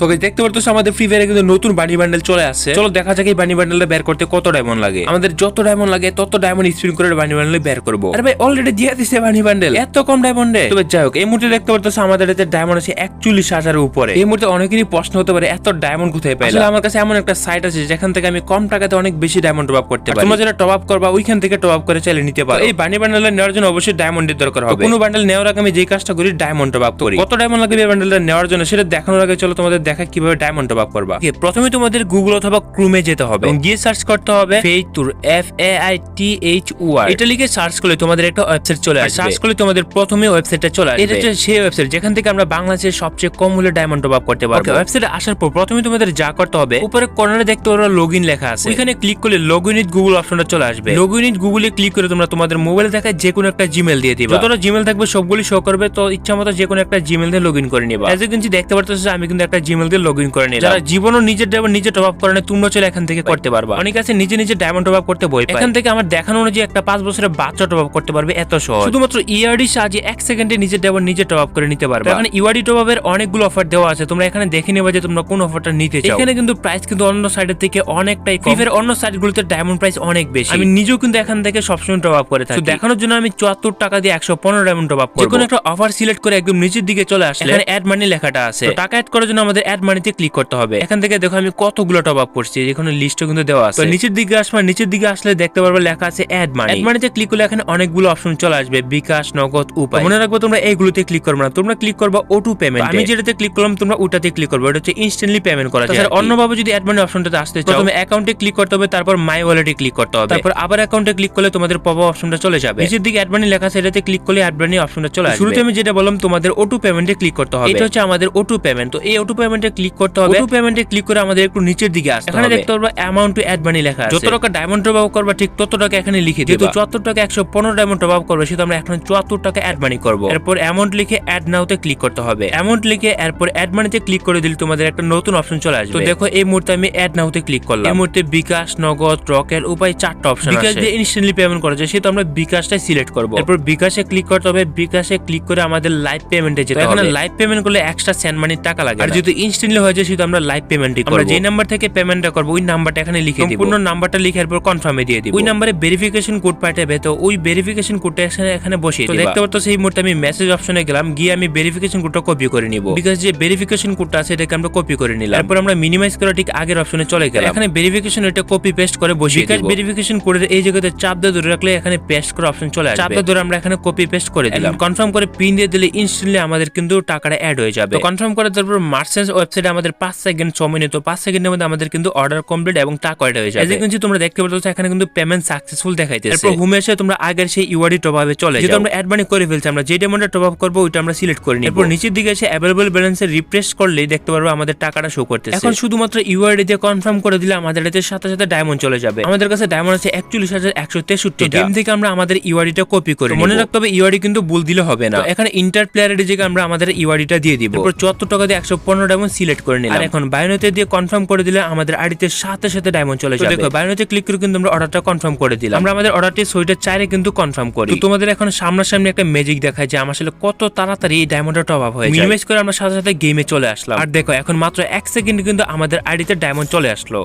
তো দেখতে পারতো আমাদের ফ্রি ফায়ারে কিন্তু নতুন বানি বান্ডেল চলে আসছে। চলো দেখা যাক এই বানি বান্ডেলটা বের করতে কত ডায়মন্ড লাগে। আমাদের যত ডায়মন্ড লাগে তত ডায়মন্ড স্পিন করে বানি বান্ডেল বের করব। আরে ভাই অলরেডি দিয়ে দিছে বানি বান্ডেল এত কম ডায়মন্ডে তবে যাই হোক এই মুহূর্তে দেখতে পারতো আমাদের এতে ডায়মন্ড আছে একচল্লিশ হাজারের উপরে। এই মুহূর্তে অনেকেরই প্রশ্ন হতে পারে এত ডায়মন্ড কোথায় পাই আসলে আমার কাছে এমন একটা সাইট আছে যেখান থেকে আমি কম টাকাতে অনেক বেশি ডায়মন্ড টপ আপ করতে পারি। তোমরা যেটা টপ আপ করবা ওইখান থেকে টপ আপ করে চাইলে নিতে পারো। এই বানি বান্ডেল নেওয়ার জন্য অবশ্যই ডায়মন্ডের দরকার হবে। কোনো বান্ডেল নেওয়ার আগে আমি যে কাজটা করি ডায়মন্ড টপ আপ করি। কত ডায়মন্ড লাগবে এই বান্ডেলটা নেওয়ার জন্য সেটা দেখানোর আগে চলো তোমাদের দেখা কীভাবে ডায়মন্ড টপ আপ করবা? প্রথমে তোমাদের গুগল অথবা ক্রুমে যেতে হবে। এবং গিয়ে সার্চ করতে হবে ফেইতুর F A I T H O R এটা লিখে সার্চ করলে তোমাদের একটা ওয়েবসাইট চলে আসবে। সার্চ করলে তোমাদের প্রথমে ওয়েবসাইটটা চলে আসবে। এটা হচ্ছে সেই ওয়েবসাইট যেখান থেকে আমরা বাংলাদেশের সবচেয়ে কম মূল্যে ডায়মন্ড টপ আপ করতে পারব। ওয়েবসাইটে আসার পর প্রথমে তোমাদের যা করতে হবে উপরে কর্নারে দেখতে পারো লগইন লেখা আছে। ওইখানে ক্লিক করলে লগইন উইথ গুগল অপশনটা চলে আসবে। লগইন উইথ গুগলে ক্লিক করে তোমরা তোমাদের মোবাইলে দেখা যে কোনো একটা জিমেল দিয়ে দিবা। যতটা জিমেল থাকবে সবগুলি শো করবে তো ইচ্ছা মতো যে কোনো একটা জিমেল দিয়ে লগইন করে নিবা। এজ কিন্তু দেখতে পারতেছো আমি কিন্তু একটা জিমেল দিয়ে লগইন করে নিলাম। যারা জীবনও নিজের ডায়মন্ড নিজে টপ আপ করে না তোমরা চলে এখান থেকে করতে পারবা। অনেক আছে নিজে নিজে ডায়মন্ড টপ আপ করতে বই এখান থেকে আমার দেখানো অনুযায়ী একটা পাঁচ বছরের বাচ্চা টপ আপ করতে পারবে এত সহজ। শুধুমাত্র ইআরডি সাহায্যে এক সেকেন্ডে নিজের ডায়মন্ড নিজে টপ আপ করে নিতে পারবে। এখানে ইআরডি টপ আপের অনেকগুলো অফার দেওয়া আছে। তোমরা এখানে দেখে নেবা যে তোমরা কোন অফারটা নিতে চাও। এখানে কিন্তু প্রাইস কিন্তু অন্য সাইডের থেকে অনেকটাই কম। ফিফের অন্য সাইটগুলোতে ডায়মন্ড প্রাইস অনেক বেশি। আমি নিজেও কিন্তু এখান থেকে সবসময় টপ আপ করে থাকি। দেখানোর জন্য আমি চুয়াত্তর টাকা দিয়ে একশো পনেরো ডায়মন্ড টপ আপ করব। কোনো একটা অফার সিলেক্ট করে একদম নিচের দিকে চলে আসলে এখানে অ্যাড মানি লেখাটা আছে। তো টাকা অ্যাড করার জন্য আমাদের অ্যাড মানিতে ক্লিক করতে হবে। এখান থেকে দেখো আমি কতগুলো টপ আপ করছি এখানে লিস্টও কিন্তু দেওয়া আছে। তো নিচের দিকে আসবা নিচের দিকে আসলে দেখতে পারবে লেখা আছে অ্যাড মানি অ্যাড মানিতে ক্লিক করলে এখানে অনেকগুলো অপশন চলে আসবে বিকাশ নগদ উপায়। মনে রাখব তোমরা এইগুলোতে ক্লিক করবে না তোমরা ক্লিক করবা ওটু পেমেন্ট আমি যেটাতে ক্লিক করলাম তোমরা ওটাতে ক্লিক করবে ওটা হচ্ছে ইনস্ট্যান্টলি পেমেন্ট করা যায় অন্যভাবে যদি অ্যাড মানি অপশনটাতে আসতে চাও প্রথমে অ্যাকাউন্টে ক্লিক করতে হবে তারপর মাই ওয়ালেটে ক্লিক করতে হবে। তারপর আবার অ্যাকাউন্টে ক্লিক করলে তোমাদের পপ অপশনটা চলে যাবে। নিচের দিকে অ্যাড মানি লেখা আছে এটাতে ক্লিক করলে অ্যাড মানি অপশনটা চলে আসবে। শুরুতে আমি যেটা বললাম তোমাদের ওটু পেমেন্টে ক্লিক করতে হবে। এটা হচ্ছে আমাদের ওটু পেমেন্ট তো এই ওটু পেমেন্টে ক্লিক করতে হবে। ওটু পেমেন্টে ক্লিক করে আমাদের একটু নিচের দিকে আসতে এখানে দেখতে পারবা অ্যামাউন্ট টু অ্যাড মানি লেখা আছে। যত টাকা ডায়মন্ড টপ আপ করবা ঠিক তত টাকা এখানে লিখে দিবা। যেহেতু চুয়াত্তর টাকা একশো পনেরো ডায়মন্ড টপ আপ করবে সেটা আমরা এখন চুয়াত্তর টাকা অ্যাড মানি করব। এরপর অ্যামাউন্ট লিখে অ্যাড নাওতে ক্লিক করতে হবে। অ্যামাউন্ট লিখে এরপর অ্যাড মানিতে ক্লিক করে দিলে তোমাদের একটা নতুন অপশন চলে আসবে। তো দেখো এই মুহূর্তে আমি অ্যাড নাওতে ক্লিক করলাম। এই মুহূর্তে বিকাশ নগদ রকেট উপায় চারটা অপশন বিকাশ দিয়ে ইনস্ট্যান্টলি পেমেন্ট করা যায় সেটা আমরা বিকাশটাই সিলেক্ট করব। এরপর বিকাশে ক্লিক করতে হবে বিকাশে ক্লিক করে আমাদের লাইভ পেমেন্টে যেতে হবে এখানে লাইভ পেমেন্ট করলে এক্সট্রা সেন্ড মানির টাকা লাগে আর যদি ইনস্ট্যান্টলি হয়ে যায় সেটা আমরা লাইভ পেমেন্টই করব। যে নাম্বার থেকে পেমেন্টটা করব ওই নাম্বারটা এখানে লিখে দিব। সম্পূর্ণ নাম্বারটা লিখে এরপর কনফার্মে দিয়ে দিব। ওই নাম্বারে ভেরিফিকেশন কোড পাঠাবে তো ওই ভেরিফিকেশন কোডটা এখানে এখানে বসিয়ে দিবা। দেখতে পাচ্ছ সেই মুহূর্তে আমি মেসেজ অপশনে গেলাম গিয়ে আমি ভেরিফিকেশন কোডটা কপি করে নিব। বিকজ যে ভেরিফিকেশন কোডটা আছে এটাকে আমরা কপি করে নিলাম। তারপর আমরা মিনিমাইজ করা ঠিক আগের অপশনে চলে গেলাম। এখানে ভেরিফিকেশন এটা কপি পেস্ট করে বসিয়ে দিব। ভেরিফিকেশন কোডের এই জায়গাতে চাপ দিয়ে ধরে রাখলে এখানে পেস্ট করা অপশন চলে আসবে। চাপ দিয়ে ধরে আমরা এখানে কপি পেস্ট করে দিলাম। কনফার্ম করে পিন দিয়ে দিলে ইনস্ট্যান্টলি আমাদের কিন্তু টাকাটা অ্যাড হয়ে যাবে। কনফার্ম করে তারপর মার্চেন্স ওয়েবসাইটে আমাদের পাঁচ সেকেন্ড সময় নিত পাঁচ সেকেন্ডের মধ্যে আমাদের কিন্তু অর্ডার কমপ্লিট এবং টাকা অ্যাড হয়ে যাবে এই কিন্তু তোমরা দেখতে পাচ্ছ এখানে কিন্তু পেমেন্ট সাকসেসফুল দেখাইতেছে। এরপর হোমে এসে তোমরা আগের সেই ইউআরডি টপ আপে চলে যেহেতু আমরা অ্যাড মানি করে ফেলছি আমরা যে ডেমনটা টপ আপ করব ওইটা আমরা সিলেক্ট করে এরপর নিচের দিকে এসে অ্যাভেলেবল ব্যালেন্সে রিফ্রেশ করলেই দেখতে পারব আমাদের টাকাটা শো করতেছে। এখন শুধুমাত্র ইউআরডি দিয়ে কনফার্ম করে দিলে আমাদের এতে সাথে সাথে ডায়মন্ড চলে যাবে। আমাদের কাছে ডায়মন্ড আছে একচল্লিশ হাজার একশো তেষট্টি গেম থেকে আমরা আমাদের ইউআরডিটা কপি করে মনে রাখতে হবে ইউআরডি কিন্তু ভুল দিলে হবে না। এখানে ইন্টার প্লেয়ারের জায়গায় আমরা আমাদের ইউআরডিটা দিয়ে দিব। চুয়াত্তর টাকা দিয়ে একশো পনেরো ডায়মন্ড সিলেক্ট করে নিলাম। আর এখন বায়োনেতে দিয়ে কনফার্ম করে দিলে আমাদের আড়িতে সাথে সাথে ডায়মন্ড চলে যাবে। দেখো বায়োনেতে ক্লিক করে কিন্তু আমরা অর্ডারটা কনফার্ম করে দিলাম। আমরা আমাদের অর্ডারটি সোয়েটার চাইরে কিন্তু কনফার্ম করি। তো তোমাদের এখন সামনাসামনি একটা ম্যাজিক দেখায় যে আমার আসলে কত তাড়াতাড়ি এই ডায়মন্ডটা টপ আপ হয়ে যায়। মিনিমাইজ করে আমরা সাথে সাথে গেমে চলে আসলাম। আর দেখো এখন মাত্র এক সেকেন্ড কিন্তু আমাদের আইডিতে ডায়মন্ড চলে আসলো।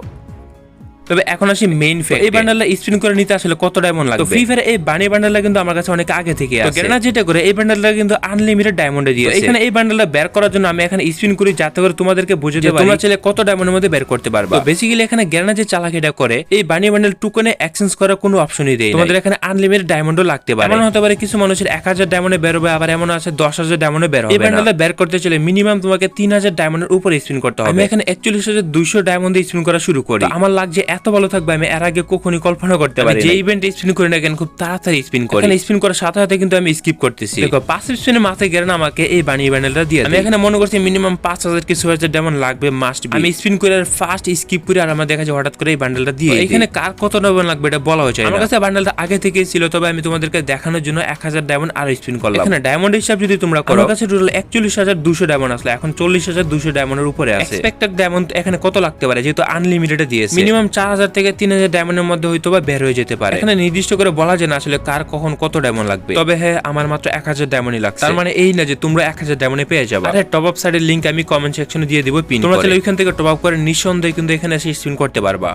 তবে এখন আসি মেইন ফেক এই বান্ডালটা স্পিন করে নিতে আসলে কত ডায়মন্ড লাগবে? তো ফ্রি ফায়ার এই বানি বান্ডালটা কিন্তু আমার কাছে অনেক আগে থেকে আছে। কেননা যেটা করে এই বান্ডালটা কিন্তু আনলিমিটেড ডায়মন্ডে দিয়েছে এখানে এই বান্ডালটা বের করার জন্য আমি এখানে স্পিন করি যাতে করে তোমাদেরকে বুঝে দেব তোমরা চাইলে কত ডায়মন্ডের মধ্যে বের করতে পারবে। তো বেসিক্যালি এখানে গ্যারানা যে চালাকিটা করে এই বানি বান্ডাল টুকনে এক্সচেঞ্জ করার কোনো অপশনই দেয় তোমাদের এখানে আনলিমিটেড ডায়মন্ডও লাগতে পারে। এমন হতে পারে কিছু মানুষের এক হাজার ডায়মন্ডে বের হবে আবার এমন আছে দশ হাজার ডায়মন্ডে বের হবে এই বান্ডালটা বের করতে চলে মিনিমাম তোমাকে তিন হাজার ডায়মন্ডের উপরে স্পিন করতে হবে। আমি এখানে একচল্লিশ হাজার দুইশো ডায়মন্ড স্পিন করা শুরু করি। আমার লাগছে এত ভালো থাকবে আমি এর আগে কখনই কল্পনা করতে পারি যে ইভেন্ট স্পিন করি না কেন খুব তাড়াতাড়ি স্পিন করি। এখানে স্পিন করার সাথে সাথে কিন্তু আমি স্কিপ করতেছি। দেখো পাঁচ স্পিনে মাথায় গেলে আমাকে এই বানি ব্যান্ডেলটা দিয়ে আমি এখানে মনে করছি মিনিমাম পাঁচ হাজার কিছু হাজার ডায়মন্ড লাগবে মাস্ট আমি স্পিন করে ফার্স্ট স্কিপ করে আর আমার দেখা যায় হঠাৎ করে এই বান্ডেলটা দিয়ে এখানে কার কত ডায়মন্ড লাগবে এটা বলা হয়েছে আমার কাছে বান্ডেলটা আগে থেকে ছিল তবে আমি তোমাদেরকে দেখানোর জন্য এক হাজার ডায়মন্ড আর স্পিন করলাম। এখানে ডায়মন্ড হিসাব যদি তোমরা করো। আমার কাছে টোটাল একচল্লিশ হাজার দুশো ডায়মন্ড আসলে এখন চল্লিশ হাজার দুশো ডায়মন্ডের উপরে আছে। এক্সপেক্টেড ডায়মন্ড এখানে কত লাগতে পারে? যেহেতু আনলিমিটেড দিয়েছে। মিনিমাম চার চার হাজার থেকে তিন হাজার ডায়মন্ডের মধ্যে হয়তো বা বের হয়ে যেতে পারে। এখানে নির্দিষ্ট করে বলা যায় না আসলে কার কখন কত ডায়মন্ড লাগবে। তবে হ্যাঁ আমার মাত্র এক হাজার ডায়মন্ডই লাগছে। তার মানে এই না যে তোমরা এক হাজার ডায়মন্ডে পেয়ে যাবে। আরে টপ আপ সাইডের লিঙ্ক আমি কমেন্ট সেকশনে দিয়ে দিব পিন তোমরা চাইলে ওইখান থেকে টপ আপ করে নিঃসন্দেহে কিন্তু এখানে এসে স্পিন করতে পারবা।